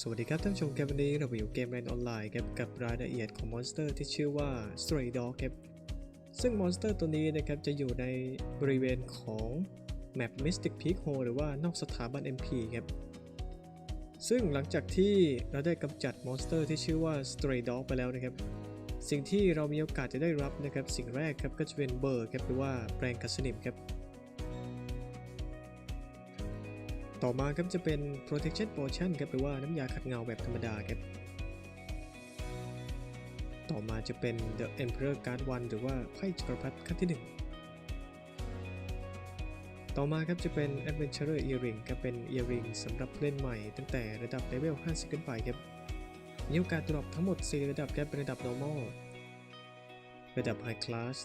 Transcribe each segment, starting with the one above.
สวัสดีครับท่านผู้ชมครับวันนี้เราอยู่เกมแรนออนไลน์ครับกับรายละเอียดของมอนสเตอร์ที่ชื่อว่า Stray Dog ครับซึ่งมอนสเตอร์ตัวนี้นะครับจะอยู่ในบริเวณของแมป Mystic Peak Hole หรือว่านอกสถาบัน MP ครับซึ่งหลังจากที่เราได้กำจัดมอนสเตอร์ที่ชื่อว่า Stray Dog ไปแล้วนะครับ สิ่งที่เรามีโอกาสจะได้รับนะครับสิ่งแรกครับก็จะเป็นเบอร์ครับหรือว่าแปลงกัดสนิมครับ ต่อมาครับจะเป็น protection potion ครับหรือว่าน้ำยาขัดเงาแบบธรรมดาครับ ต่อมาจะเป็น the emperor card 1หรือว่าไพ่จักรพรรดิขั้นที่ 1 ต่อมาครับจะเป็น adventurer earring ครับเป็น earring สำหรับเล่นใหม่ ตั้งแต่ระดับ level 50 ขึ้นไปครับมีโอกาสดรอปทั้งหมด 4 ระดับครับเป็นระดับ normal ระดับ high class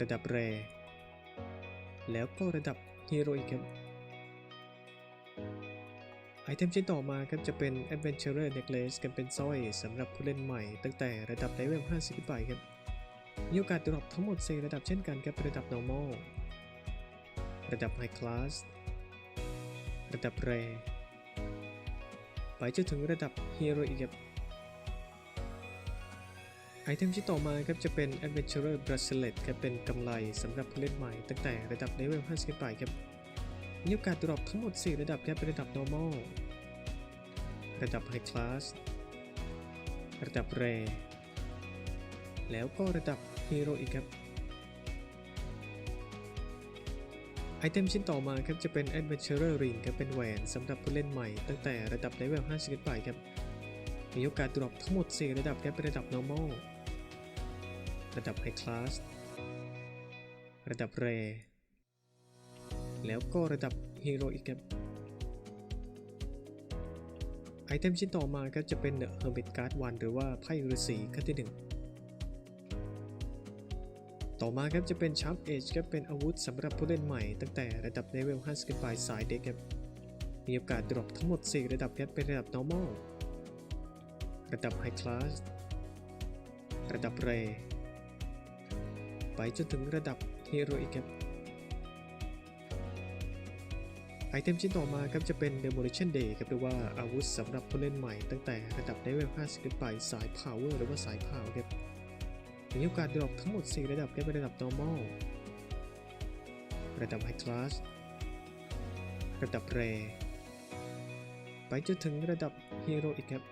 ระดับ rare แล้วก็ระดับ heroic ครับ ไอเทมชิ้นต่อมาครับจะเป็น Adventurer Necklace กันเป็นสร้อยสำหรับผู้เล่นใหม่ ตั้งแต่ระดับเลเวล50ขึ้นไปครับมีโอกาสดรอปทั้งหมด 4 ระดับเช่นกันครับระดับ normal ระดับ high class ระดับ rare ไปจนถึงระดับ hero อีกครับไอเทมชิ้นต่อมาครับจะเป็น Adventurer Bracelet ครับเป็นกำไลสำหรับผู้เล่นใหม่ ตั้งแต่ระดับเลเวล50ขึ้นไปครับมีโอกาสดรอปทั้งหมด 4 ระดับครับเป็นระดับ normal ระดับ high class ระดับ rare แล้วก็ระดับ hero อีกครับไอเทมชิ้นต่อมาครับจะเป็น adventurer ring ครับเป็นแหวนสำหรับผู้เล่นใหม่ ตั้งแต่ระดับ level 50ขึ้นไปครับ มีโอกาสดรอปทั้งหมด 4 ระดับครับเป็นระดับ normal ระดับ high class ระดับ rare แล้วก็ระดับฮีโรอีกครับ เทมชิ้นต่อมาครับจะเป็น The Hermit Card 1 หรือว่าไพ่ฤาษีขั้นที่ 1 ต่อมาครับจะเป็น Sharp Edge ครับเป็นอาวุธสำหรับผู้เล่นใหม่ตั้งแต่ระดับเลเวล50ขึ้นไปสายเด็กครับมีโอกาสดรอปทั้งหมด 4 ระดับครับเป็นระดับ normal ระดับ high class ระดับ rare ไปจนถึงระดับ hero อีกครับ ไอเทมชิ้นต่อมาครับจะเป็น Demolition Day ครับหรือว่าอาวุธสำหรับผู้เล่นใหม่ตั้งแต่ระดับเลเวล50ขึ้นไปสาย Power หรือว่าสายพาวครับมีโอกาสดรอปทั้งหมด 4 ระดับครับเป็นระดับ Normal ระดับ High Class ระดับ Rare ไปจนถึงระดับ Hero อีกครับ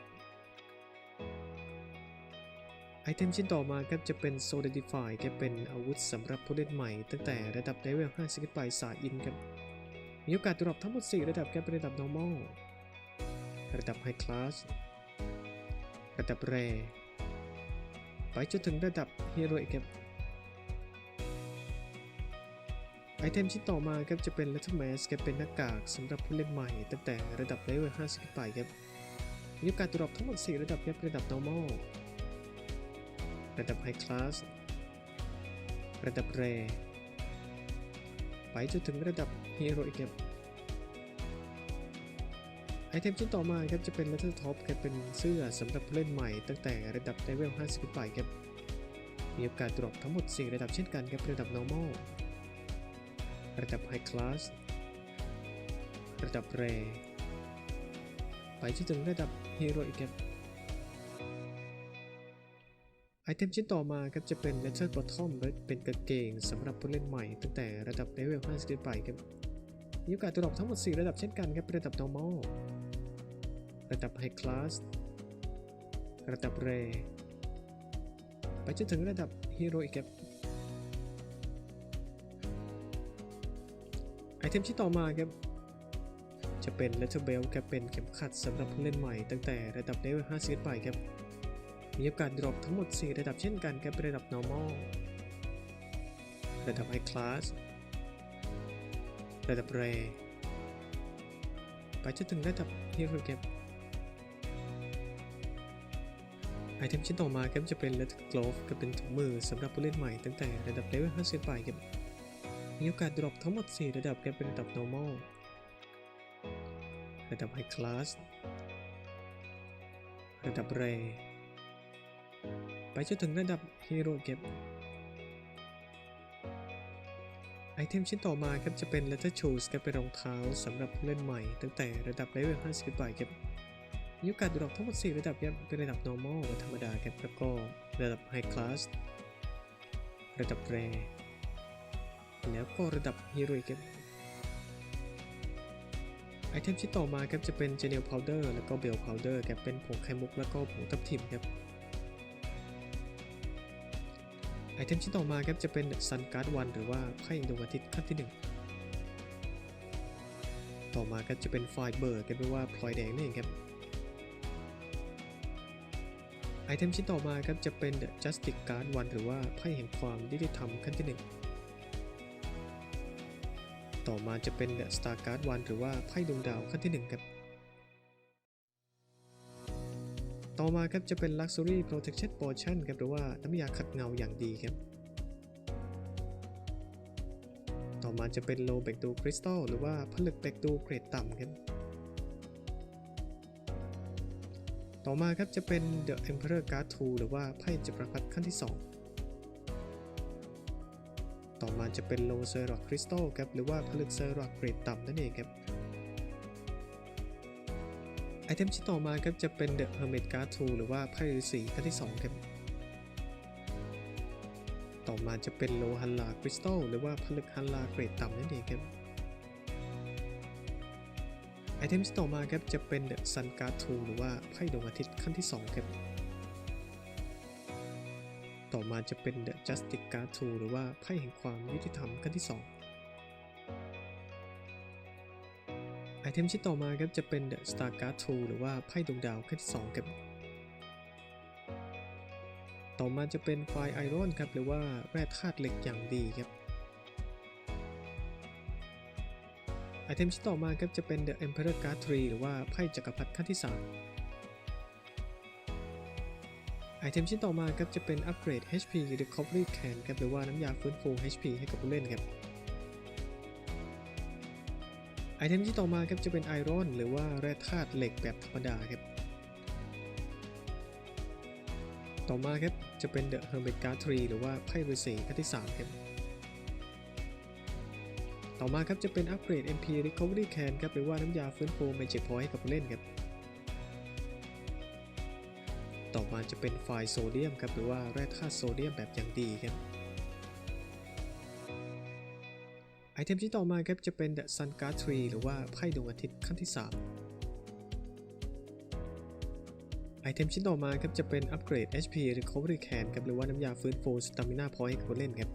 ไอเทมชิ้นต่อมาครับจะเป็น Solidify ครับเป็นอาวุธสำหรับผู้เล่นใหม่ตั้งแต่ระดับเลเวล50ขึ้นไปสาย In ครับ มีโอกาสดรอปทั้งหมด 4 ระดับครับเป็นระดับ normal ระดับ high class ระดับ rare ไปจนถึงระดับ hero อีกครับไอเทมชิ้นต่อมาครับจะเป็น Little Mask ครับเป็นหน้ากากสำหรับผู้เล่นใหม่ ตั้งแต่ระดับเลเวล50 ขึ้นไปครับมีโอกาสดรอปทั้งหมด 4 ระดับครับเป็นระดับ normal ระดับ high class ระดับ rare ไปจนถึงระดับฮีโร่อีกครับไอเทมชิ้นต่อมาครับจะเป็น Metal Top ครับเป็นเสื้อสำหรับผู้เล่นใหม่ตั้งแต่ระดับเลเวล 50 ขึ้นไปครับมีโอกาสดรอปทั้งหมด 4 ระดับเช่นกันครับระดับ normal ระดับ high class ระดับ rare ไปจนถึงระดับฮีโร่อีกครับ เทมชิ้นต่อมาครับจะเป็น Letter Bottom และเป็นกางเกงสำหรับผู้เล่นใหม่ ตั้งแต่ระดับเลเวล50ขึ้นไปครับมีโอกาสดรอปทั้งหมด 4 ระดับเช่นกันครับระดับ normal ระดับ high class ระดับ rare ไปจนถึงระดับ hero อีกครับไอเทมชิ้นต่อมาครับจะเป็น Letter Belt ครับเป็นเข็มขัดสำหรับผู้เล่นใหม่ตั้งแต่ระดับเลเวล50ขึ้นไปครับ มีโอกาสดรอปทั้งหมด 4 ระดับเช่นกันครับเป็นระดับ normal ระดับ high class ระดับ rare ไปจนถึงระดับ hero ครับไอเทมชิ้นต่อมาครับจะเป็น letter glove ก็เป็นถุงมือสำหรับผู้เล่นใหม่ตั้งแต่ระดับเลเวล50ไปครับมีโอกาสดรอปทั้งหมด 4 ระดับครับเป็นระดับ normal ระดับ high class ระดับ rare ไปจนถึงระดับฮีโร่เก็บ ไอเทมชิ้นต่อมาครับจะเป็น Leather Shoes ครับเป็นรองเท้าสำหรับผู้เล่นใหม่ ตั้งแต่ระดับเลเวล50ขึ้นไปครับมีโอกาสดรอปทั้งหมด 4 ระดับครับเป็นระดับ normal ธรรมดาครับแล้วก็ระดับ high class ระดับ rare แล้วก็ระดับ hero ครับไอเทมชิ้นต่อมาครับจะเป็น Genial Powder แล้วก็ Bell Powder ครับเป็นผงไข่มุกแล้วก็ผงทับทิมครับ ไอเทมชิ้นต่อมาครับจะเป็น Sun Guard 1หรือว่าไพ่ดวงอาทิตย์ขั้นที่ 1 ต่อมาก็จะเป็นไฟเบอร์กันแปลว่าพลอยแดงนี่เองครับไอเทมชิ้นต่อมาครับจะเป็น Justice Guard 1หรือว่าไพ่แห่งความยุติธรรมขั้นที่ 1 ต่อมาจะเป็น Star Guard 1หรือว่าไพ่ดวงดาวขั้นที่ 1 ครับ ต่อมาครับจะเป็น Luxury Protection Potion ครับหรือว่าน้ำยาขัดเงาอย่างดีครับ ต่อมาจะเป็น Low Back Do Crystal หรือว่าผลึกแบกดูเกรดต่ำครับ ต่อมาครับจะเป็น The Emperor Guard 2 หรือว่าไพ่จักรพรรดิขั้นที่ 2 ต่อมาจะเป็น Low c e r o c Crystal ครับหรือว่าผลึก c e r o c เกรดต่ำนั่นเองครับ เทมชิ้นต่อมาครับจะเป็น The Hermit Guard 2หรือว่าไพ่ฤาษีขั้นที่2ครับต่อมาจะเป็น Low Halla Crystal หรือว่าผลึก Halla เกรดต่ำนั่นเองครับไอเทมชิ้นต่อมาครับจะเป็น The Sun Guard 2หรือว่าไพ่ดวงอาทิตย์ขั้นที่2ครับต่อมาจะเป็น The Justice Guard 2หรือว่าไพ่แห่งความยุติธรรมขั้นที่2 ไอเทมชิ้นต่อมาครับจะเป็น The Star Guard 2หรือว่าไพ่ดวงดาวขั้นที่2ครับ ต่อมาจะเป็นไฟไอรอนครับหรือว่าแร่ธาตุเหล็กอย่างดีครับ ไอเทมชิ้นต่อมาครับจะเป็น The Emperor Guard 3หรือว่าไพ่จักรพรรดิขั้นที่ 3 ไอเทมชิ้นต่อมาครับจะเป็นอัปเกรด HP Recovery Can ครับหรือว่าน้ำยาฟื้นฟู HP ให้กับผู้เล่นครับ ไอเทมที่ต่อมาครับจะเป็นไอรอนหรือว่าแร่ธาตุเหล็กแบบธรรมดาครับ ต่อมาครับจะเป็น The Hermit Guard 3หรือว่าไพ่ฤาษีขั้นที่3ครับ ต่อมาครับจะเป็นอัปเกรด MP Recovery Can ครับหรือว่าน้ำยาฟื้นฟู Magic Point ให้กับผู้เล่นครับ ต่อมาจะเป็นไฟโซเดียมครับหรือว่าแร่ธาตุโซเดียมแบบอย่างดีครับ เทมที่ต่อมาครับจะเป็น The Sun Guard 3หรือว่าไพ่ดวงอาทิตย์ขั้นที่ 3 ไอเทมชิ้นต่อมาครับจะเป็นอัปเกรด HP Recovery Can ครับหรือว่าน้ำยาฟื้นฟู Stamina Point ให้กับผู้เล่นครับ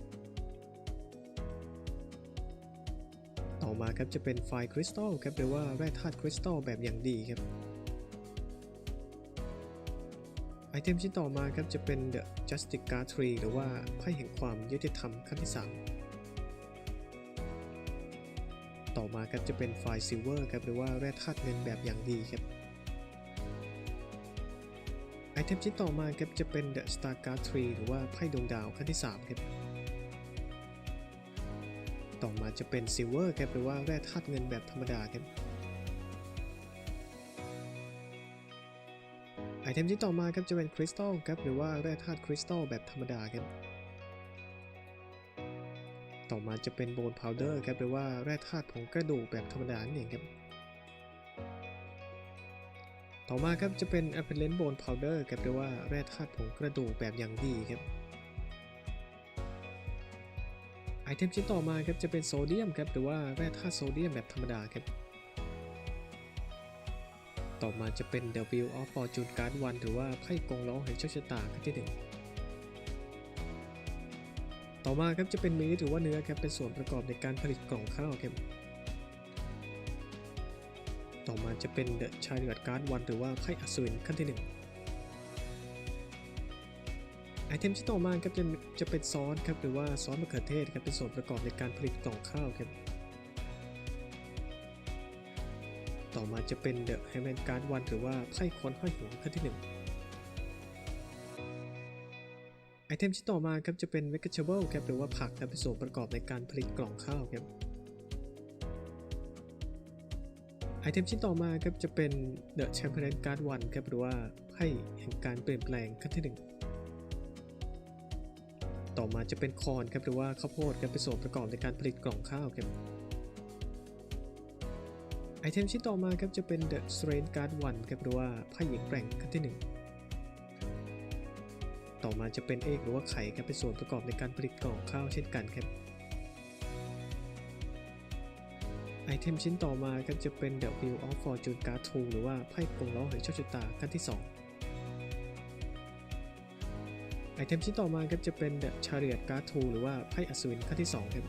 ต่อมาครับจะเป็นไฟคริสตัลครับหรือว่าแร่ธาตุคริสตัลแบบอย่างดีครับไอเทมชิ้นต่อมาครับจะเป็น The Justice Guard 3หรือว่าไพ่แห่งความยุติธรรมขั้นที่ 3 ต่อมาครับจะเป็นไฟล์ซิลเวอร์ครับหรือว่าแร่ธาตุเงินแบบอย่างดีครับไอเทมชิ้นต่อมาครับจะเป็น The Star Guard 3หรือว่าไพ่ดวงดาวขั้นที่ 3 ครับ ต่อมาจะเป็นซิลเวอร์ครับหรือว่าแร่ธาตุเงินแบบธรรมดาครับไอเทมที่ต่อมาครับจะเป็นคริสตัลครับหรือว่าแร่ธาตุคริสตัลแบบธรรมดาครับ ต่อมาจะเป็นโบนพาวเดอร์ครับหรือว่าแร่ธาตุผงกระดูกแบบธรรมดานั่นเองครับ ต่อมาครับจะเป็น a p p e l l a n t Bone Powder ครับหรือว่าแร่ธาตุผงกระดูกแบบอย่างดีครับไอเทมชิ้นต่อมาครับจะเป็นโซเดียมครับหรือว่าแร่ธาตุโซเดียมแบบธรรมดาครับ ต่อมาจะเป็น The Wheel of Fortune Card 1หรือว่าไพ่กงล้อแห่งโชคชะตาขั้นที่หนึ่ง ต่อมาครับจะเป็นมีดหรือว่าเนื้อครับเป็นส่วนประกอบในการผลิตกล่องข้าวครับต่อมาจะเป็น The Chariot Card 1หรือว่าไพ่อัศวินขั้นที่หนึ่งไอเทมที่ต่อมาครับจะจะเป็นซอสครับหรือว่าซอสมะเขือเทศครับเป็นส่วนประกอบในการผลิตกล่องข้าวครับต่อมาจะเป็น The h a m m e r Card 1หรือว่าไพ่ค้อนห้อยหัวขั้นที่ 1 ไอเทมที่ต่อมาครับจะเป็น Vegetable ครับหรือว่าผักครับเป็นส่วนประกอบในการผลิตกล่องข้าวครับไอเทมชิ้นต่อมาครับจะเป็น The Champion Card 1ครับหรือว่าไพ่แห่งการเปลี่ยนแปลงขั้นที่ 1 ต่อมาจะเป็นคอนครับหรือว่าข้าวโพดครับเป็นส่วนประกอบในการผลิตกล่องข้าวครับไอเทมชิ้นต่อมาครับจะเป็น The Strength Card 1ครับหรือว่าไพ่หญิงแกร่งขั้นที่ 1 ต่อมาจะเป็นเอกหรือว่าไข่ครับเป็นส่วนประกอบในการผลิตกล่องข้าวเช่นกันครับไอเทมชิ้นต่อมาครับจะเป็น The Wheel of Fortune Card 2หรือว่าไพ่กงล้อแห่งโชคชะตาขั้นที่ 2 ไอเทมชิ้นต่อมาครับจะเป็น The Chariot Card 2หรือว่าไพ่อัศวินขั้นที่2ครับ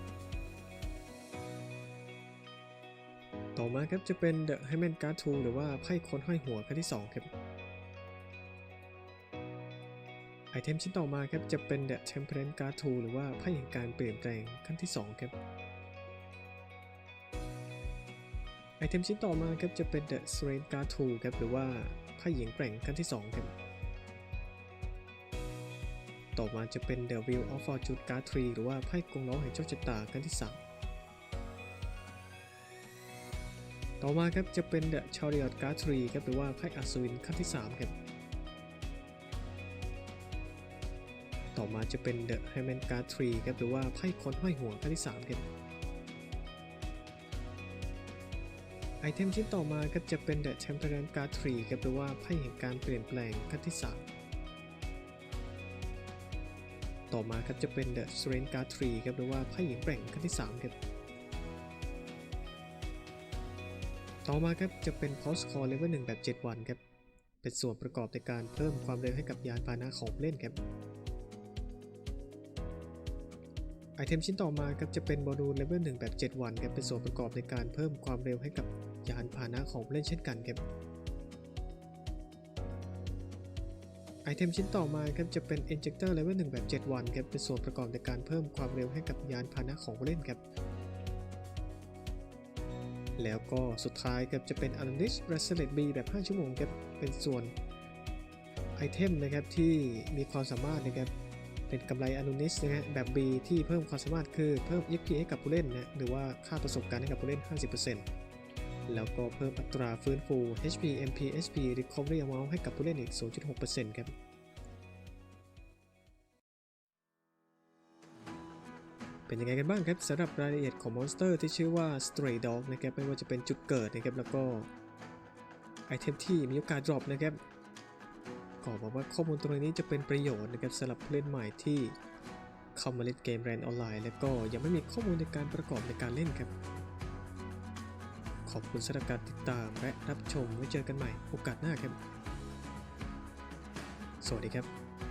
ต่อมาครับจะเป็น The Hyman Card 2หรือว่าไพ่คนห้อยหัวขั้นที่2ครับ เทมชิ้นต่อมาครับจะเป็น The Temperance Card 2หรือว่าไพ่แห่งการเปลี่ยนแปลงขั้นที่2ครับไอเทมชิ้นต่อมาครับจะเป็น The Strength Card 2ครับหรือว่าไพ่หญิงแกร่งขั้นที่2ครับต่อมาจะเป็น The Wheel of Fortune Card 3หรือว่าไพ่กงล้อแห่งโชคชะตาขั้นที่ 3 ต่อมาครับจะเป็น The Chariot Card 3ครับหรือว่าไพ่อัศวินขั้นที่3ครับ ต่อมาจะเป็น The Hyman Card 3ครับหรือว่าไพ่คนห้อยหัวขั้นที่3ครับไอเทมชิ้นต่อมาก็จะเป็น The Temperance Card 3ครับหรือว่าไพ่แห่งการเปลี่ยนแปลงขั้นที่ 3 ต่อมาครับจะเป็น The Strength Card 3ครับหรือว่าไพ่หญิงแกร่งขั้นที่3ครับต่อมาครับจะเป็น Post Core Level 1แบบ 7 วันครับเป็นส่วนประกอบในการเพิ่มความเร็วให้กับยานพาหนะของเล่นครับ ไอเทมชิ้นต่อมาครับจะเป็นโมดูลเลเวล1แบบ7วันครับเป็นส่วนประกอบในการเพิ่มความเร็วให้กับยานพาหนะของผู้เล่นเช่นกันครับไอเทมชิ้นต่อมาครับจะเป็น Injector Level 1แบบ7วันครับเป็นส่วนประกอบในการเพิ่มความเร็วให้กับยานพาหนะของผู้เล่นครับแล้วก็สุดท้ายครับจะเป็น a n a l y s t Bracelet B แบบ 5 ชั่วโมงครับเป็นส่วนไอเทมนะครับที่มีความสามารถนะครับ เป็นกำไร a n u n i s นะฮะแบบ B ที่เพิ่มความสามารถคือเพิ่ม XP ให้กับผู้เล่นนะหรือว่าค่าประสบการณ์ให้กับผู้เล่น 50%แล้วก็เพิ่มอัตราฟื้นฟู HP MP SP Recovery Amount ให้กับผู้เล่นอีก 0.6%ครับเป็นยังไงกันบ้างครับสำหรับรายละเอียดของมอนสเตอร์ที่ชื่อว่า Stray Dog นะครับไม่ว่าจะเป็นจุดเกิดนะครับแล้วก็ไอเทมที่มีโอกาสดรอปนะครับ ก็บอกว่าข้อมูลตรงนี้จะเป็นประโยชน์นะครับสำหรับผู้เล่นใหม่ที่เข้ามาเล่นเกมแรนออนไลน์ และก็ยังไม่มีข้อมูลในการประกอบในการเล่นครับ ขอบคุณสำหรับการติดตามและรับชมไว้เจอกันใหม่โอกาสหน้าครับ สวัสดีครับ